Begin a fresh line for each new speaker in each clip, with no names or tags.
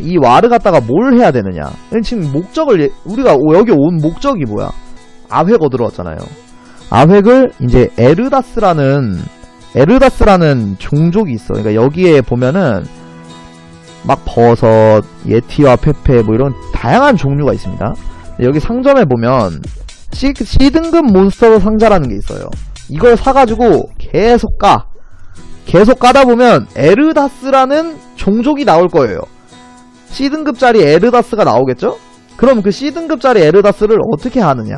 이 와르 갖다가 뭘 해야 되느냐. 지금 목적을 예- 우리가 오- 여기 온 목적이 뭐야? 아획 얻으러 왔잖아요. 아획을 이제 에르다스라는 에르다스라는 종족이 있어. 그러니까 여기에 보면은 막 버섯, 예티와 페페 뭐 이런 다양한 종류가 있습니다. 여기 상점에 보면 C, C등급 몬스터 상자라는 게 있어요. 이걸 사가지고 계속 까. 계속 까다 보면 에르다스라는 종족이 나올 거예요 C등급짜리 에르다스가 나오겠죠? 그럼 그 C등급짜리 에르다스를 어떻게 하느냐?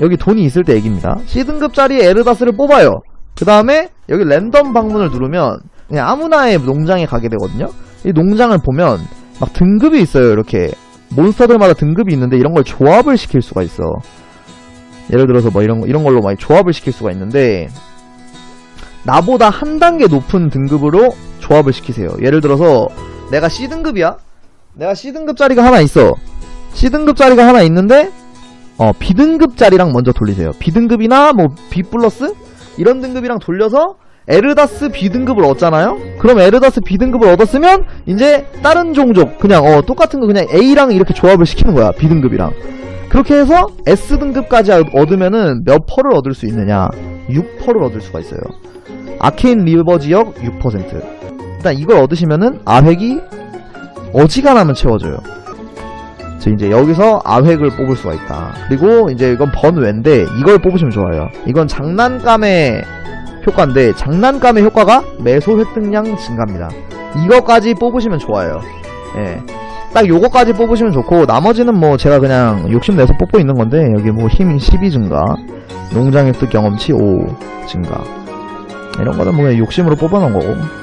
여기 돈이 있을 때 얘기입니다. C등급짜리 에르다스를 뽑아요. 그 다음에 여기 랜덤 방문을 누르면 그냥 아무나의 농장에 가게 되거든요. 이 농장을 보면 막 등급이 있어요. 이렇게 몬스터들마다 등급이 있는데 이런 걸 조합을 시킬 수가 있어. 예를 들어서 뭐 이런 거- 이런 걸로 많이 조합을 시킬 수가 있는데 나보다 한 단계 높은 등급으로 조합을 시키세요. 예를 들어서 내가 C등급이야? 내가 C등급짜리가 하나 있어. C등급짜리가 하나 있는데, 어, B등급짜리랑 먼저 돌리세요. B등급이나 뭐 B 플러스? 이런 등급이랑 돌려서 에르다스 B등급을 얻잖아요? 그럼 에르다스 B등급을 얻었으면, 이제 다른 종족, 그냥, 어, 똑같은 거 그냥 A랑 이렇게 조합을 시키는 거야. B등급이랑. 그렇게 해서 S등급까지 얻으면은 몇 퍼를 얻을 수 있느냐? 6퍼를 얻을 수가 있어요. 아케인 리버 지역 6%. 일단 이걸 얻으시면은 아획이 어지간하면 채워져요. 저 이제 여기서 아획을 뽑을 수가 있다. 그리고 이제 이건 번외인데 이걸 뽑으시면 좋아요. 이건 장난감의 효과인데 장난감의 효과가 매소 획득량 증가입니다. 이거까지 뽑으시면 좋아요. 예. 딱 요거까지 뽑으시면 좋고 나머지는 뭐 제가 그냥 욕심내서 뽑고 있는 건데 여기 뭐 힘 12 증가 농장 획득 경험치 5 증가 이런 거는 뭐 그냥 욕심으로 뽑아놓은 거고